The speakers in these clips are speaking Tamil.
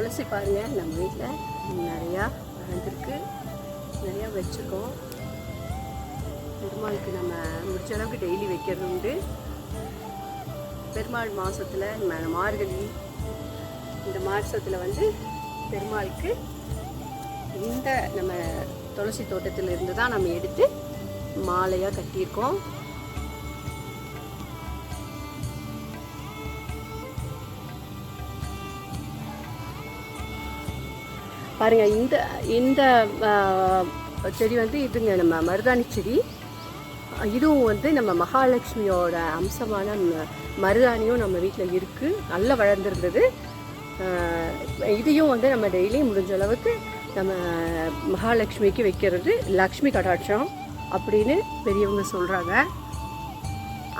துளசி பாருங்கள் நம்ம வீட்டில் நிறையா வளர்ந்துருக்கு. நிறையா வச்சுருக்கோம். பெருமாளுக்கு நம்ம முடிச்ச அளவுக்கு டெய்லி வைக்கிறது உண்டு. பெருமாள் மாதத்தில் மார்கழி இந்த மாதத்தில் வந்து பெருமாளுக்கு இந்த நம்ம துளசி தோட்டத்தில் இருந்து தான் நம்ம எடுத்து மாலையாக கட்டியிருக்கோம். பாருங்க இந்த இந்த செடி வந்து இதுங்க நம்ம மருதாணி செடி. இதுவும் வந்து நம்ம மகாலட்சுமியோட அம்சமான மருதாணியும் நம்ம வீட்டில் இருக்குது நல்லா வளர்ந்துருந்தது இதையும் வந்து நம்ம டெய்லி முடிஞ்ச அளவுக்கு நம்ம மகாலட்சுமிக்கு வைக்கிறது. லக்ஷ்மி கடாட்சம் அப்படின்னு பெரியவங்க சொல்கிறாங்க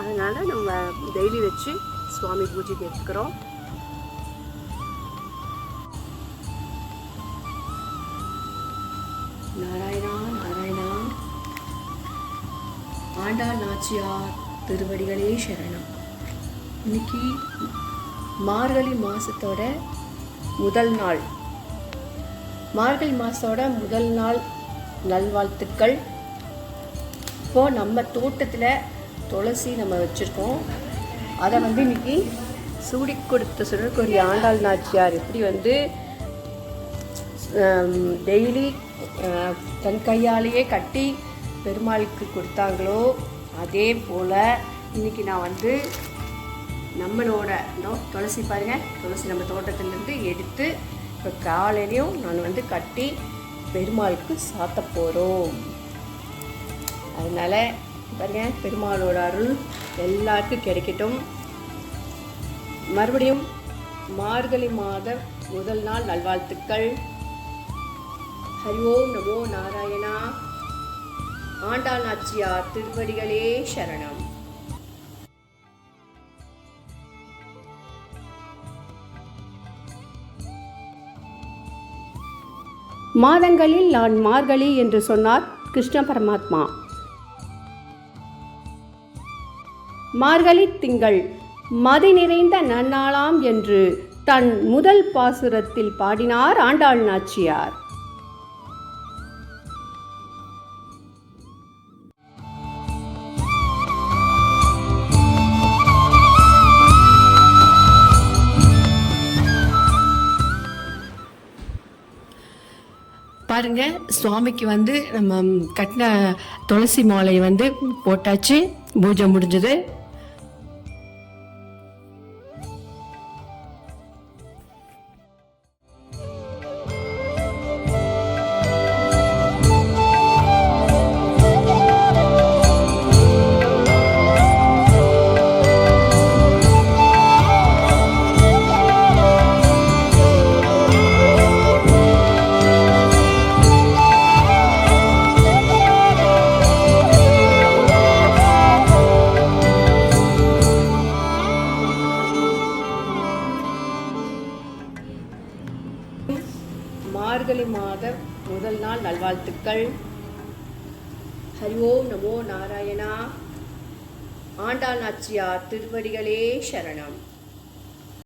அதனால் நம்ம டெய்லி வச்சு சுவாமி பூஜைக்கு எடுத்துக்கிறோம் ஆண்டாள் நாச்சியார் திருவடிகளே சரணம். இன்னைக்கு மார்கழி மாதத்தோட முதல் நாள். மார்கழி மாதத்தோட முதல் நாள் நல்வாழ்த்துக்கள். இப்போது நம்ம தோட்டத்தில் துளசி நம்ம வச்சுருக்கோம். அதை வந்து இன்னைக்கு சூடி கொடுத்த சுடற்கொடி ஆண்டாள் நாச்சியார் எப்படி வந்து டெய்லி தன் கையாலேயே கட்டி பெருமாளுக்கு கொடுத்தாங்களோ அதே போல் இன்னைக்கு நான் வந்து நம்மளோட இதோ துளசி பாருங்கள் துளசி நம்ம தோட்டத்திலேருந்து எடுத்து இப்போ காலையிலையும் நான் வந்து கட்டி பெருமாளுக்கு சாத்த போகிறோம் அதனால் பாருங்க பெருமாளோட அருள் எல்லாருக்கும் கிடைக்கட்டும். மறுபடியும் மார்கழி மாத முதல் நாள் நல்வாழ்த்துக்கள். ஹரி ஓம் நமோ நாராயணா. ஆண்டாள் நாச்சியார் திருவடிகளே சரணம். மாதங்களில் நான் மார்கழி என்று சொன்னார் கிருஷ்ண பரமாத்மா. மார்கழி திங்கள் மதி நிறைந்த நன்னாளாம் என்று தன் முதல் பாசுரத்தில் பாடினார் ஆண்டாள் நாச்சியார். பாருங்க சுவாமிக்கு வந்து நம்ம கட்டின துளசி மாலை வந்து போட்டாச்சு. பூஜை முடிஞ்சது. மார்கழி மாத முதல் நாள் நல்வாழ்த்துக்கள். ஹரி ஓம் நமோ நாராயணா. ஆண்டாள் நாச்சியார் திருவடிகளே சரணம்.